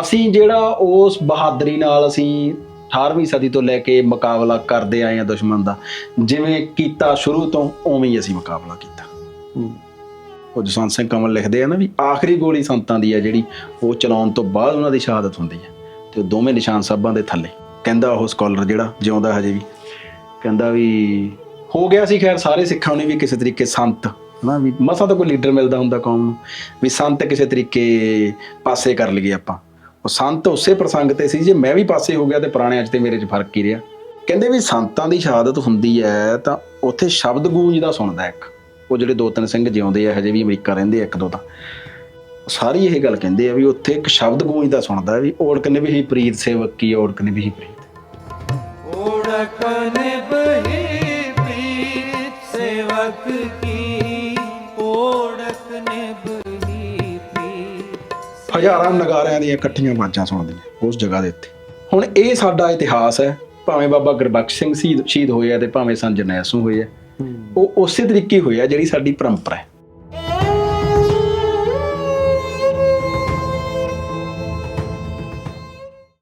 ਅਸੀਂ ਜਿਹੜਾ ਉਸ ਬਹਾਦਰੀ ਨਾਲ ਅਸੀਂ 18ਵੀਂ ਸਦੀ ਤੋਂ ਲੈ ਕੇ ਮੁਕਾਬਲਾ ਕਰਦੇ ਆਏ ਆ ਦੁਸ਼ਮਣ ਦਾ ਜਿਵੇਂ ਕੀਤਾ ਸ਼ੁਰੂ ਤੋਂ ਉਵੇਂ ਹੀ ਅਸੀਂ ਮੁਕਾਬਲਾ ਕੀਤਾ। ਉਹ ਜਸਵੰਤ ਸਿੰਘ ਕਮਲ ਲਿਖਦੇ ਆ ਨਾ ਵੀ ਆਖਰੀ ਗੋਲੀ ਸੰਤਾਂ ਦੀ ਆ ਜਿਹੜੀ ਉਹ ਚਲਾਉਣ ਤੋਂ ਬਾਅਦ ਉਹਨਾਂ ਦੀ ਸ਼ਹਾਦਤ ਹੁੰਦੀ ਹੈ ਤੇ ਉਹ ਦੋਵੇਂ ਨਿਸ਼ਾਨ ਸਾਹਿਬਾਂ ਦੇ ਥੱਲੇ। ਕਹਿੰਦਾ ਉਹ ਸਕਾਲਰ ਜਿਹੜਾ ਜਿਉਂਦਾ ਹਜੇ ਵੀ। ਕਹਿੰਦਾ ਵੀ ਹੋ ਗਿਆ ਸੀ ਖੈਰ ਸਾਰੇ ਸਿੱਖਾਂ ਨੇ ਵੀ ਕਿਸੇ ਤਰੀਕੇ ਸੰਤ ਹਨਾ ਵੀ ਮਸਾਂ ਤਾਂ ਕੋਈ ਲੀਡਰ ਮਿਲਦਾ ਹੁੰਦਾ ਕੌਮ ਨੂੰ ਵੀ ਸੰਤ ਕਿਸੇ ਤਰੀਕੇ ਪਾਸੇ ਕਰ ਲਈਏ ਆਪਾਂ। ਉਹ ਸੰਤ ਉਸੇ ਪ੍ਰਸੰਗ ਤੇ ਸੀ, ਜੇ ਮੈਂ ਵੀ ਪਾਸੇ ਹੋ ਗਿਆ ਤੇ ਪੁਰਾਣੇ ਅੱਜ ਤੇ ਮੇਰੇ 'ਚ ਫ਼ਰਕ ਕੀ ਰਿਹਾ। ਕਹਿੰਦੇ ਵੀ ਸੰਤਾਂ ਦੀ ਸ਼ਹਾਦਤ ਹੁੰਦੀ ਹੈ ਤਾਂ ਉੱਥੇ ਸ਼ਬਦ ਗੂੰਜ ਦਾ ਸੁਣਦਾ ਇੱਕ। ਉਹ ਜਿਹੜੇ ਦੋ ਤਿੰਨ ਸਿੰਘ ਜਿਉਂਦੇ ਆ, ਹਜੇ ਵੀ ਅਮਰੀਕਾ ਰਹਿੰਦੇ ਇੱਕ ਦੋ ਤਾਂ। ਸਾਰੀ ਇਹ ਗੱਲ ਕਹਿੰਦੇ ਆ ਵੀ ਉੱਥੇ ਇੱਕ ਸ਼ਬਦ ਗੂੰਜ ਦਾ ਸੁਣਦਾ ਵੀ ਔੜਕ ਨੇ ਵੀ ਪ੍ਰੀਤ, ਸੇਵਕ ਕੀ ਔੜਕ ਨੇ ਵੀ ਪ੍ਰੀਤ। ਔੜਕ ਨੇ ਬਹੀ ਸੇਵਕ ਕੀ ਔੜਕ ਨੇ ਹਜ਼ਾਰਾਂ ਨਗਾਰਿਆਂ ਦੀਆਂ ਇਕੱਠੀਆਂ ਆਵਾਜ਼ਾਂ ਸੁਣਦੀਆਂ ਉਸ ਜਗ੍ਹਾ ਦੇ ਉੱਤੇ। ਹੁਣ ਇਹ ਸਾਡਾ ਇਤਿਹਾਸ ਹੈ ਭਾਵੇਂ ਬਾਬਾ ਗੁਰਬਖਸ਼ ਸਿੰਘ ਸ਼ਹੀਦ ਸ਼ਹੀਦ ਹੋਏ ਆ ਤੇ ਭਾਵੇਂ ਸੰਤ ਜਰਨੈਲ ਸਿੰਘ ਹੋਏ ਆ। ਉਹ ਉਸੇ ਤਰੀਕੇ ਹੋਏ ਆ ਜਿਹੜੀ ਸਾਡੀ ਪਰੰਪਰਾ ਹੈ।